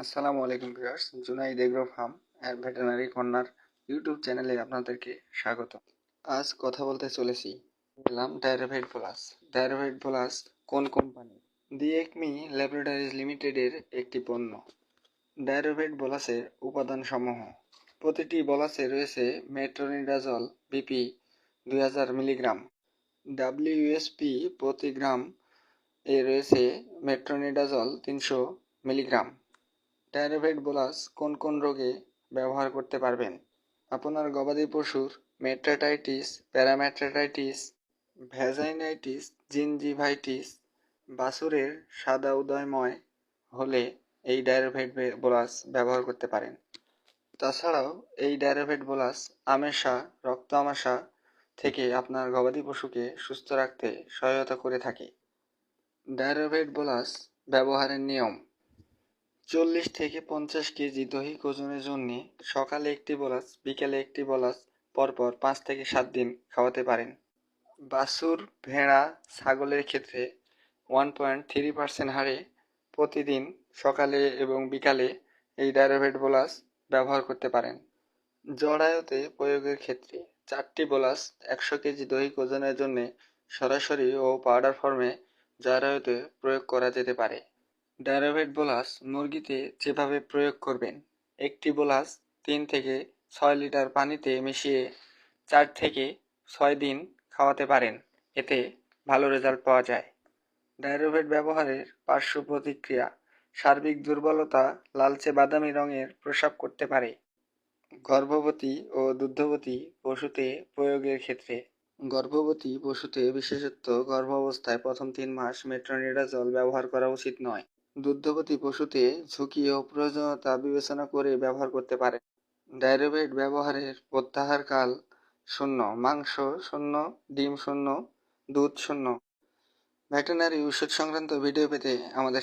আসসালামু আলাইকুম viewers, Junaid agro farm and veterinary corner YouTube চ্যানেলে আপনাদেরকে স্বাগত। আজ কথা বলতে চলেছি বললাম ডায়রোভেট প্লাস ডায়রোভেট প্লাস কোন কোম্পানি? দিএকমি ল্যাবরেটরিজ লিমিটেডের একটি পণ্য। ডায়রোভেট বলাসের উপাদানসমূহ। প্রতিটি বলাসে রয়েছে মেট্রোনিডাজল বিপি দুই হাজার মিলিগ্রাম। ডাব্লিউএসপি প্রতি গ্রাম এ রয়েছে মেট্রোনিডাজল তিনশো মিলিগ্রাম। ডায়রোভেট বোলাস কোন কোন রোগে ব্যবহার করতে পারবেন? আপনার গবাদি পশুর মেট্রাটাইটিস, প্যারামেট্রাটাইটিস, ভ্যাজাইনাইটিস, জিনজিভাইটিস, বাছুরের সাদা উদয়ময় হলে এই ডায়রোভেট বোলাস ব্যবহার করতে পারেন। তাছাড়াও এই ডায়রোভেট বোলাস আমেশা, রক্ত আমাশা থেকে আপনার গবাদি পশুকে সুস্থ রাখতে সহায়তা করে থাকে। ডায়রোভেট বোলাস ব্যবহারের নিয়ম চল্লিশ থেকে পঞ্চাশ কেজি দৈহিক ওজনের জন্য সকালে একটি বলাস, বিকেলে একটি বলাস, পরপর পাঁচ থেকে সাত দিন খাওয়াতে পারেন। বাছুর, ভেড়া, ছাগলের ক্ষেত্রে ওয়ান পয়েন্ট থ্রি পার্সেন্ট হারে প্রতিদিন সকালে এবং বিকালে এই ডায়রোভেট বোলাস ব্যবহার করতে পারেন। জরায়ুতে প্রয়োগের ক্ষেত্রে চারটি বোলাস একশো কেজি দৈহিক ওজনের জন্য সরাসরি ও পাউডার ফর্মে জরায়ুতে প্রয়োগ করা যেতে পারে। ডায়রোভেট বোলাস মুরগিতে যেভাবে প্রয়োগ করবেন, একটি বোলাস তিন থেকে ছয় লিটার পানিতে মিশিয়ে চার থেকে ছয় দিন খাওয়াতে পারেন। এতে ভালো রেজাল্ট পাওয়া যায়। ডায়রোভেট ব্যবহারের পার্শ্ব প্রতিক্রিয়া সার্বিক দুর্বলতা লালচে বাদামি রঙের প্রসাব করতে পারে। গর্ভবতী ও দুগ্ধবতী পশুতে প্রয়োগের ক্ষেত্রে গর্ভবতী পশুতে বিশেষত গর্ভাবস্থায় প্রথম তিন মাস মেট্রোনিডাজল ব্যবহার করা উচিত নয়। দুগ্ধবতী পশুতে ঝুঁকি ও প্রয়োজনীয়তা বিবেচনা করে ব্যবহার করতে পারে। ডায়রোবেট ব্যবহারের প্রত্যাহারকাল শূন্য, মাংস শূন্য, ডিম শূন্য, দুধ শূন্য। ভেটেনারি ওষুধ সংক্রান্ত ভিডিও পেতে আমাদের